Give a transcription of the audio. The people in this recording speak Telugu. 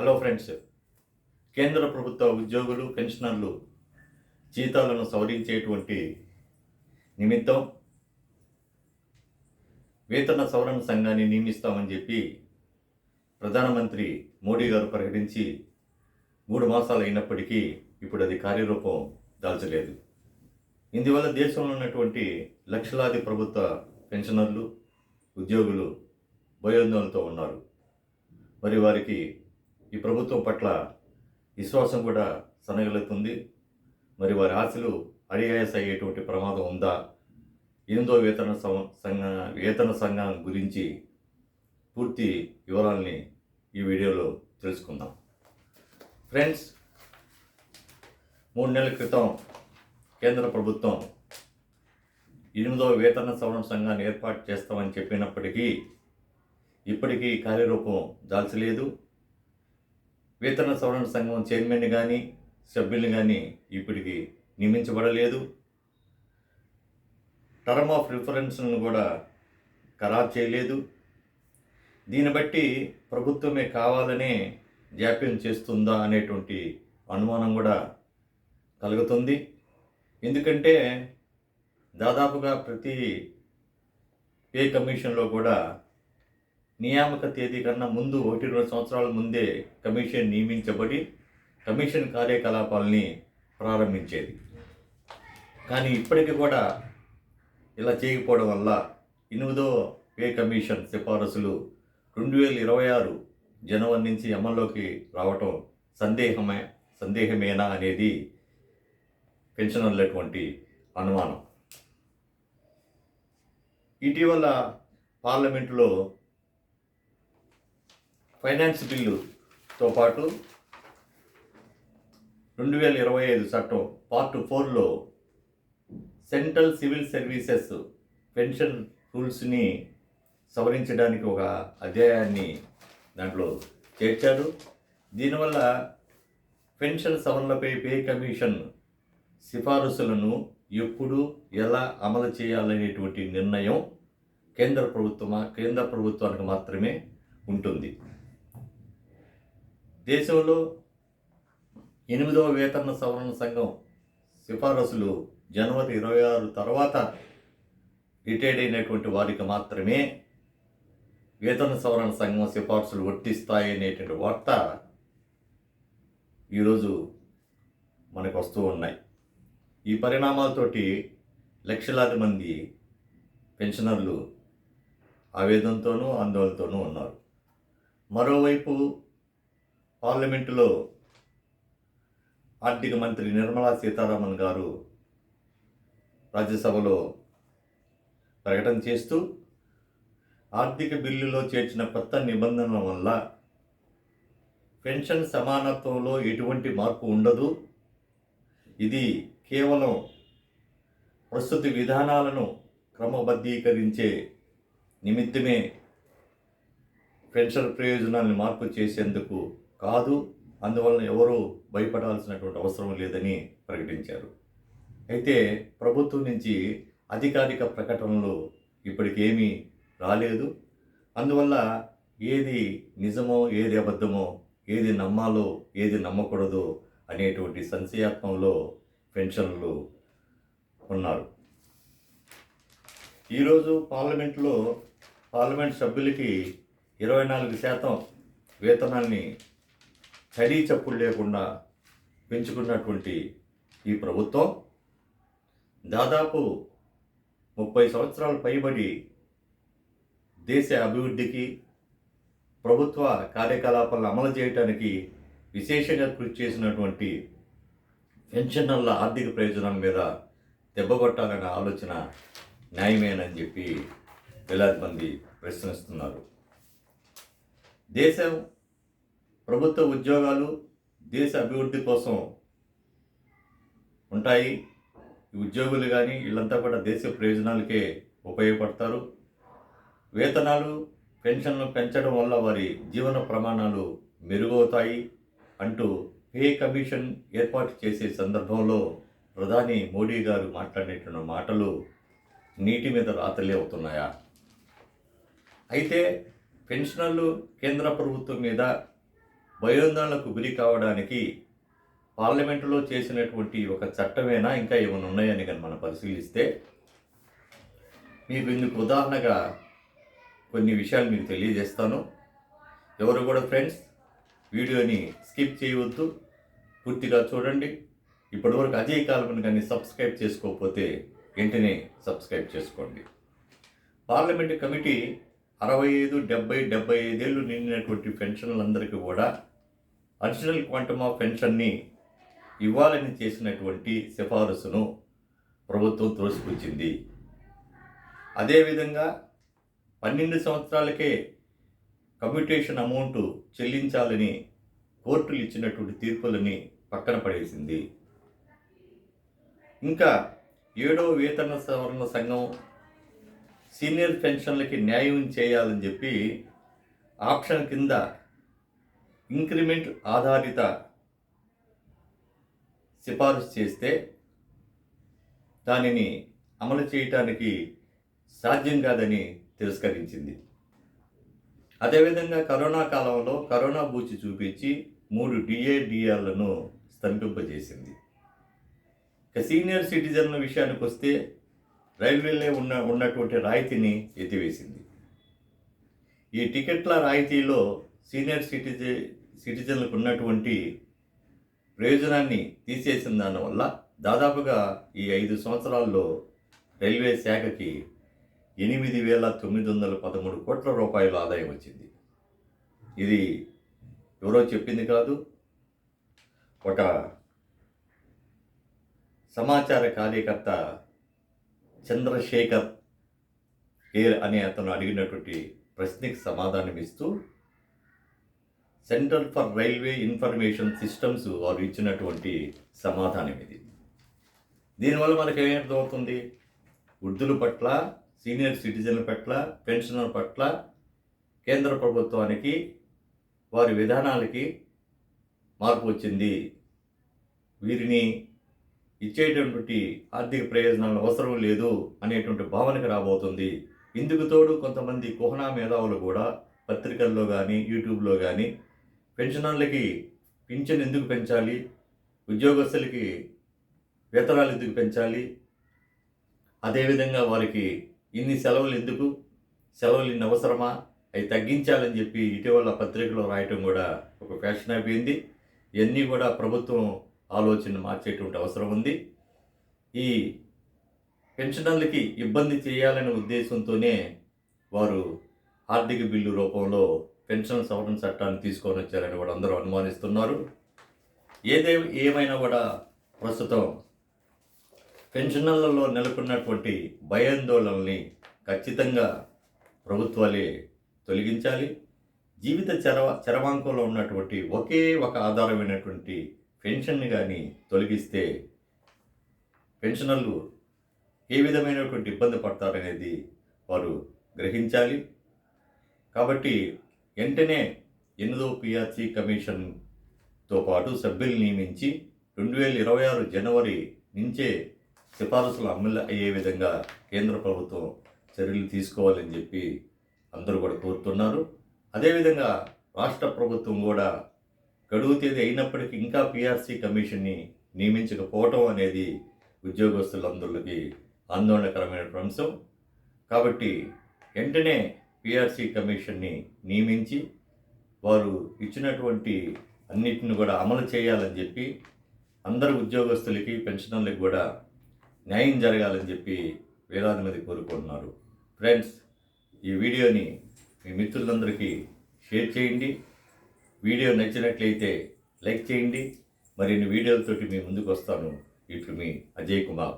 హలో ఫ్రెండ్స్ కేంద్ర ప్రభుత్వ ఉద్యోగులు పెన్షనర్లు జీతాలను సవరించేటువంటి నిమిత్తం వేతన సవరణ సంఘాన్ని నియమిస్తామని చెప్పి ప్రధానమంత్రి మోడీ గారు ప్రకటించి మూడు మాసాలు అయినప్పటికీ ఇప్పుడు అది కార్యరూపం దాల్చలేదు. ఇందువల్ల దేశంలో ఉన్నటువంటి లక్షలాది ప్రభుత్వ పెన్షనర్లు ఉద్యోగులు భయోందోళనతో ఉన్నారు. మరి వారికి ఈ ప్రభుత్వం పట్ల విశ్వాసం కూడా సనగలుగుతుంది మరి వారి ఆశలు అడియాయస్ అయ్యేటువంటి ప్రమాదం ఉందా? ఎనిమిదో వేతన సంఘ వేతన సంఘం గురించి పూర్తి వివరాల్ని ఈ వీడియోలో తెలుసుకుందాం. ఫ్రెండ్స్ మూడు నెలల క్రితం కేంద్ర ప్రభుత్వం ఎనిమిదవ వేతన సవరణ సంఘాన్ని ఏర్పాటు చేస్తామని చెప్పినప్పటికీ ఇప్పటికీ కార్యరూపం దాల్చలేదు. వేతన సవరణ సంఘం చైర్మన్ కానీ సభ్యుల్ని కానీ ఇప్పటికి నియమించబడలేదు. టర్మ్ ఆఫ్ రిఫరెన్స్ను కూడా ఖరారు చేయలేదు. దీన్ని బట్టి ప్రభుత్వమే కావాలనే జాప్యం చేస్తుందా అనేటువంటి అనుమానం కూడా కలుగుతుంది. ఎందుకంటే దాదాపుగా ప్రతి పే కమిషన్లో కూడా నియామక తేదీ కన్నా ముందు ఒకటి రెండు సంవత్సరాల ముందే కమిషన్ నియమించబడి కమిషన్ కార్యకలాపాలని ప్రారంభించేది. కానీ ఇప్పటికి కూడా ఇలా చేయకపోవడం వల్ల ఎనిమిదో పే కమిషన్ సిఫారసులు రెండు వేల ఇరవై ఆరు జనవరి నుంచి అమల్లోకి రావటం సందేహమే సందేహమేనా అనేది పెన్షనర్లటువంటి అనుమానం. ఇటీవల పార్లమెంటులో ఫైనాన్స్ బిల్లుతో పాటు రెండు వేల ఇరవై ఐదు చట్టం పార్ట్ ఫోర్లో సెంట్రల్ సివిల్ సర్వీసెస్ పెన్షన్ రూల్స్ని సవరించడానికి ఒక అధ్యాయాన్ని దాంట్లో చేర్చారు. దీనివల్ల పెన్షన్ సవరణలపై పే కమిషన్ సిఫారసులను ఎప్పుడు ఎలా అమలు చేయాలనేటువంటి నిర్ణయం కేంద్ర ప్రభుత్వమా కేంద్ర ప్రభుత్వానికి మాత్రమే ఉంటుంది. దేశంలో ఎనిమిదవ వేతన సవరణ సంఘం సిఫారసులు జనవరి ఇరవై ఆరు తర్వాత రిటైర్డ్ అయినటువంటి వారికి మాత్రమే వేతన సవరణ సంఘం సిఫార్సులు వర్తిస్తాయి అనేటువంటి వార్త ఈరోజు మనకు వస్తూ ఉన్నాయి. ఈ పరిణామాలతోటి లక్షలాది మంది పెన్షనర్లు ఆవేదనతోనూ ఆందోళనతోనూ ఉన్నారు. మరోవైపు పార్లమెంటులో ఆర్థిక మంత్రి నిర్మలా సీతారామన్ గారు రాజ్యసభలో ప్రకటన చేస్తూ ఆర్థిక బిల్లులో చేర్చిన కొత్త నిబంధనల వల్ల పెన్షన్ సమానత్వంలో ఎటువంటి మార్పు ఉండదు. ఇది కేవలం ప్రస్తుత విధానాలను క్రమబద్ధీకరించే నిమిత్తమే పెన్షన్ ప్రయోజనాన్ని మార్పు చేసేందుకు కాదు అందువలన ఎవరూ భయపడాల్సినటువంటి అవసరం లేదని ప్రకటించారు. అయితే ప్రభుత్వం నుంచి అధికారిక ప్రకటనలు ఇప్పటికేమీ రాలేదు. అందువల్ల ఏది నిజమో ఏది అబద్ధమో ఏది నమ్మాలో ఏది నమ్మకూడదో అనేటువంటి సంశయాత్మంలో పెన్షన్లు ఉన్నారు. ఈరోజు పార్లమెంట్లో పార్లమెంట్ సభ్యులకి ఇరవై నాలుగు శాతం వేతనాన్ని చడీ చప్పుడు లేకుండా పెంచుకున్నటువంటి ఈ ప్రభుత్వం దాదాపు ముప్పై సంవత్సరాలు పైబడి దేశ అభివృద్ధికి ప్రభుత్వ కార్యకలాపాలను అమలు చేయడానికి విశేషంగా కృషి చేసినటువంటి పెన్షనర్ల ఆర్థిక ప్రయోజనాల మీద దెబ్బకొట్టాలనే ఆలోచన న్యాయమేనని చెప్పి వేలాది మంది ప్రశ్నిస్తున్నారు. దేశం ప్రభుత్వ ఉద్యోగాలు దేశ అభివృద్ధి కోసం ఉంటాయి. ఉద్యోగులు కానీ వీళ్ళంతా కూడా దేశ ప్రయోజనాలకే ఉపయోగపడతారు. వేతనాలు పెన్షన్లు పెంచడం వల్ల వారి జీవన ప్రమాణాలు మెరుగవుతాయి అంటూ పే కమిషన్ ఏర్పాటు చేసే సందర్భంలో ప్రధాని మోడీ గారు మాట్లాడేటువంటి మాటలు నీటి మీద రాతలే అవుతున్నాయా? అయితే పెన్షనర్లు కేంద్ర ప్రభుత్వం మీద భయోందనలకు గురి కావడానికి పార్లమెంటులో చేసినటువంటి ఒక చట్టమేనా ఇంకా ఏమైనా ఉన్నాయని కానీ మనం పరిశీలిస్తే మీకు ఇందుకు ఉదాహరణగా కొన్ని విషయాలు మీకు తెలియజేస్తాను. ఎవరు కూడా ఫ్రెండ్స్ వీడియోని స్కిప్ చేయవద్దు. పూర్తిగా చూడండి. ఇప్పటివరకు అజయ్ కాలమని కానీ సబ్స్క్రైబ్ చేసుకోకపోతే వెంటనే సబ్స్క్రైబ్ చేసుకోండి. పార్లమెంటు కమిటీ అరవై ఐదు డెబ్బై డెబ్బై ఐదేళ్ళు నిండినటువంటి పెన్షన్లందరికీ కూడా అడిషనల్ క్వాంటమ్ ఆఫ్ పెన్షన్ని ఇవ్వాలని చేసినటువంటి సిఫారసును ప్రభుత్వం త్రోసిపుచ్చింది. అదేవిధంగా పన్నెండు సంవత్సరాలకే కమ్యూటేషన్ అమౌంట్ చెల్లించాలని కోర్టులు ఇచ్చినటువంటి తీర్పులని పక్కన పడేసింది. ఇంకా ఏడో వేతన సవరణ సంఘం సీనియర్ పెన్షన్లకి న్యాయం చేయాలని చెప్పి ఆప్షన్ కింద ఇంక్రిమెంట్ ఆధారిత సిఫారసు చేస్తే దానిని అమలు చేయటానికి సాధ్యం కాదని తిరస్కరించింది. అదేవిధంగా కరోనా కాలంలో కరోనా బూచి చూపించి మూడు డిఏడిఆర్లను స్తంభింపజేసింది. ఇక సీనియర్ సిటిజన్ల విషయానికి వస్తే రైల్వేలో ఉన్న ఉన్నటువంటి రాయితీని ఎత్తివేసింది. ఈ టికెట్ల రాయితీలో సీనియర్ సిటిజన్ సిటిజన్లకు ఉన్నటువంటి ప్రయోజనాన్ని తీసేసిన దానివల్ల దాదాపుగా ఈ ఐదు సంవత్సరాల్లో రైల్వే శాఖకి ఎనిమిది వేల తొమ్మిది వందల పదమూడు కోట్ల రూపాయల ఆదాయం వచ్చింది. ఇది ఎవరో చెప్పింది కాదు. ఒక సమాచార కార్యకర్త చంద్రశేఖర్ కేర్ అనే అతను అడిగినటువంటి ప్రశ్నకి సమాధానం ఇస్తూ Centre for Railway Information Systems వారు ఇచ్చినటువంటి సమాధానం ఇది. దీనివల్ల మనకి ఏం అర్థమవుతుంది? వృద్ధుల పట్ల సీనియర్ సిటిజన్ల పట్ల పెన్షనర్ పట్ల కేంద్ర ప్రభుత్వానికి వారి విధానాలకి మార్పు వచ్చింది. వీరిని ఇచ్చేటటువంటి ఆర్థిక ప్రయోజనాలు అవసరం లేదు అనేటువంటి భావనకు రాబోతుంది. ఇందుకు తోడు కొంతమంది కుహనా మేధావులు కూడా పత్రికల్లో కానీ యూట్యూబ్లో కానీ పెన్షనర్లకి పింఛన్ ఎందుకు పెంచాలి? ఉద్యోగస్తులకి వేతనాలు ఎందుకు పెంచాలి? అదేవిధంగా వారికి ఇన్ని సెలవులు ఎందుకు? సెలవులు ఇన్ని అవసరమా? అవి తగ్గించాలని చెప్పి ఇటీవల పత్రికలో రాయటం కూడా ఒక ఫ్యాషన్ అయిపోయింది. ఇవన్నీ కూడా ప్రభుత్వం ఆలోచన మార్చేటువంటి అవసరం ఉంది. ఈ పెన్షనర్లకి ఇబ్బంది చేయాలనే ఉద్దేశంతోనే వారు ఆర్థిక బిల్లు రూపంలో పెన్షన్ సవరణ చట్టాన్ని తీసుకొని వచ్చారని కూడా అందరూ అనుమానిస్తున్నారు. ఏదే ఏమైనా కూడా ప్రస్తుతం పెన్షనర్లలో నెలకొన్నటువంటి భయాందోళనల్ని ఖచ్చితంగా ప్రభుత్వాలే తొలగించాలి. జీవిత చరవ చరమాంకంలో ఉన్నటువంటి ఒకే ఒక ఆధారమైనటువంటి పెన్షన్ని కానీ తొలగిస్తే పెన్షనర్లు ఏ విధమైనటువంటి ఇబ్బంది పడతారనేది వారు గ్రహించాలి. కాబట్టి వెంటనే ఎనిమిదో పిఆర్సీ కమిషన్తో పాటు సభ్యులు నియమించి రెండు వేల ఇరవై ఆరు జనవరి నుంచే సిఫారసులు అమలు అయ్యే విధంగా కేంద్ర ప్రభుత్వం చర్యలు తీసుకోవాలని చెప్పి అందరూ కూడా కోరుతున్నారు. అదేవిధంగా రాష్ట్ర ప్రభుత్వం కూడా గడువు తేదీ అయినప్పటికీ ఇంకా పిఆర్సీ కమిషన్ని నియమించకపోవటం అనేది ఉద్యోగస్తులందరికీ ఆందోళనకరమైన అంశం. కాబట్టి వెంటనే పిఆర్సీ కమిషన్ని నియమించి వారు ఇచ్చినటువంటి అన్నిటిని కూడా అమలు చేయాలని చెప్పి అందరు ఉద్యోగస్తులకి పెన్షనర్లకు కూడా న్యాయం జరగాలని చెప్పి వేలాది మంది కోరుకుంటున్నారు. ఫ్రెండ్స్ ఈ వీడియోని మీ మిత్రులందరికీ షేర్ చేయండి. వీడియో నచ్చినట్లయితే లైక్ చేయండి. మరిన్ని వీడియోలతోటి మీ ముందుకు వస్తాను ఇట్లు మీ అజయ్ కుమార్.